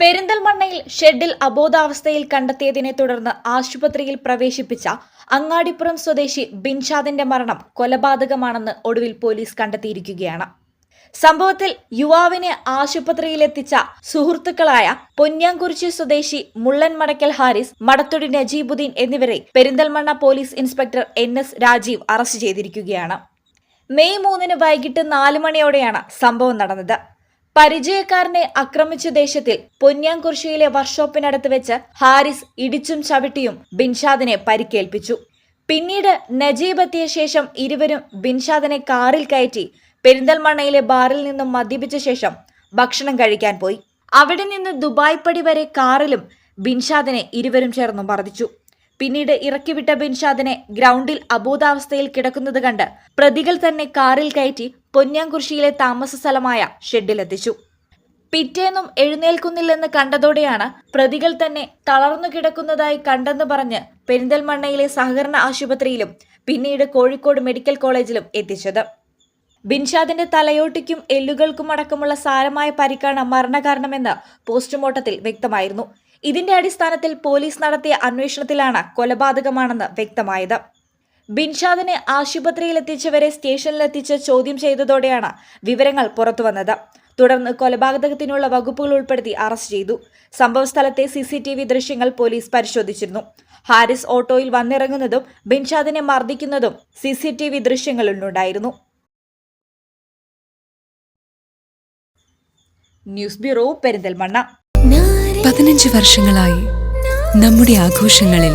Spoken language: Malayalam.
പെരിന്തൽമണ്ണയിൽ ഷെഡിൽ അബോധാവസ്ഥയിൽ കണ്ടെത്തിയതിനെ തുടർന്ന് ആശുപത്രിയിൽ പ്രവേശിപ്പിച്ച അങ്ങാടിപ്പുറം സ്വദേശി ബിൻഷാദിന്റെ മരണം കൊലപാതകമാണെന്ന് ഒടുവിൽ പോലീസ് കണ്ടെത്തിയിരിക്കുകയാണ്. സംഭവത്തിൽ യുവാവിനെ ആശുപത്രിയിലെത്തിച്ച സുഹൃത്തുക്കളായ പൊന്യാംകുറിച്ചി സ്വദേശി മുള്ളൻ മടക്കൽ ഹാരിസ് മടത്തൊടി നജീബുദ്ദീൻ എന്നിവരെ Perinthalmanna police inspector N S Rajeev arrest ചെയ്തിരിക്കുകയാണ്. മെയ് മൂന്നിന് വൈകിട്ട് നാല് മണിയോടെയാണ് സംഭവം നടന്നത്. പരിചയക്കാരനെ ആക്രമിച്ച ദേശത്തിൽ പൊന്യാംകുറിശിയിലെ വർക്ക്ഷോപ്പിനടുത്ത് വെച്ച് ഹാരിസ് ഇടിച്ചും ചവിട്ടിയും ബിൻഷാദിനെ പരിക്കേൽപ്പിച്ചു. പിന്നീട് നജീബ് എത്തിയ ശേഷം ഇരുവരും ബിൻഷാദിനെ കാറിൽ കയറ്റി പെരിന്തൽമണ്ണയിലെ ബാറിൽ നിന്നും മദ്യപിച്ച ശേഷം ഭക്ഷണം കഴിക്കാൻ പോയി. അവിടെ നിന്ന് ദുബായ് പടി വരെ കാറിലും ബിൻഷാദിനെ ഇരുവരും ചേർന്ന് മർദ്ദിച്ചു. പിന്നീട് ഇറക്കിവിട്ട ബിൻഷാദിനെ ഗ്രൗണ്ടിൽ അബോധാവസ്ഥയിൽ കിടക്കുന്നത് കണ്ട് പ്രതികൾ തന്നെ കാറിൽ കയറ്റി പൊന്യാംകുറിശിയിലെ താമസ സ്ഥലമായ ഷെഡിലെത്തിച്ചു. പിറ്റേന്നും എഴുന്നേൽക്കുന്നില്ലെന്ന് കണ്ടതോടെയാണ് പ്രതികൾ തന്നെ തളർന്നു കിടക്കുന്നതായി കണ്ടെന്ന് പറഞ്ഞ് പെരിന്തൽമണ്ണയിലെ സഹകരണ ആശുപത്രിയിലും പിന്നീട് കോഴിക്കോട് മെഡിക്കൽ കോളേജിലും എത്തിച്ചത്. ബിൻഷാദിന്റെ തലയോട്ടിക്കും എല്ലുകൾക്കും അടക്കമുള്ള സാരമായ പരിക്കാണ് മരണകാരണമെന്ന് പോസ്റ്റ്മോർട്ടത്തിൽ വ്യക്തമായിരുന്നു. ഇതിന്റെ അടിസ്ഥാനത്തിൽ പോലീസ് നടത്തിയ അന്വേഷണത്തിലാണ് കൊലപാതകമാണെന്ന് വ്യക്തമായത്. ബിൻഷാദിനെ ആശുപത്രിയിലെത്തിച്ചവരെ സ്റ്റേഷനിലെത്തിച്ച് ചോദ്യം ചെയ്തതോടെയാണ് വിവരങ്ങൾ പുറത്തുവന്നത്. തുടർന്ന് കൊലപാതകത്തിനുള്ള വകുപ്പുകൾ ഉൾപ്പെടുത്തി അറസ്റ്റ് ചെയ്തു. സംഭവസ്ഥലത്തെ സി സി ടി വി ദൃശ്യങ്ങൾ പോലീസ് പരിശോധിച്ചിരുന്നു. ഹാരിസ് ഓട്ടോയിൽ വന്നിറങ്ങുന്നതും ബിൻഷാദിനെ മർദ്ദിക്കുന്നതും C C T V ദൃശ്യങ്ങളിലുണ്ടായിരുന്നു. News bureau Perinthalmanna. പതിനഞ്ച് വർഷങ്ങളായി നമ്മുടെ ആഘോഷങ്ങളിൽ